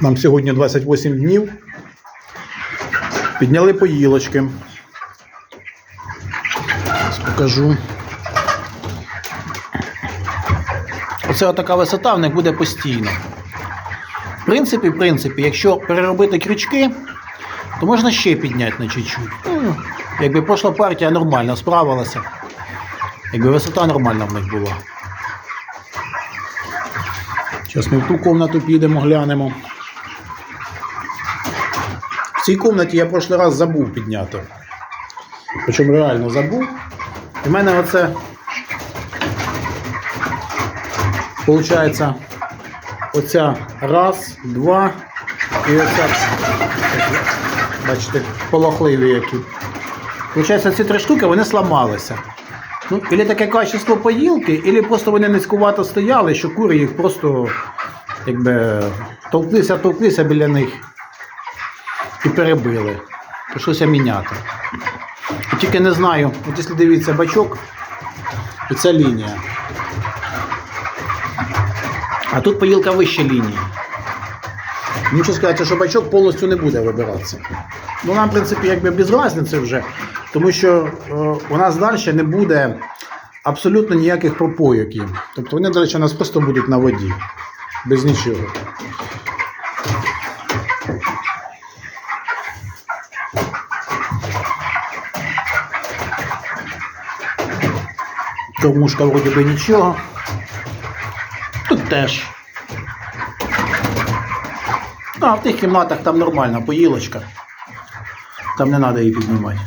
Нам сьогодні 28 днів. Підняли поїлочки. Покажу. Оце така висота в них буде постійно. В принципі, в принципі, якщо переробити крючки, то можна ще підняти на чуть-чуть. Ну, якби пройшла партія нормально справилася. Якби висота нормальна в них була. Зараз ми в ту кімнату підемо, глянемо. В цій кімнаті я прошлий раз забув підняти. Причому реально забув. І в мене оце. Получається, оця раз, два і оця. Бачите, полохливі які. Получається, ці три штуки вони сламалися. Ну, Ілі таке качество поїлки, ілі просто вони низькувато стояли, що кури їх просто якби товклися, товклися біля них і перебили. Прийшлося міняти. Тільки не знаю, от якщо дивіться бачок, і ця лінія. А тут поїлка вище лінії. Мушу сказати, що бачок повністю не буде вибиратися. Ну, нам, в принципі, якби без різниці вже, тому що е, у нас далі не буде абсолютно ніяких пропойок їм. Тобто вони далі у нас просто будуть на воді. Без нічого. Кормушка вроді би нічого. Тут теж. А, в тих кімнатах там нормальна поїлочка. Там не треба її піднімати.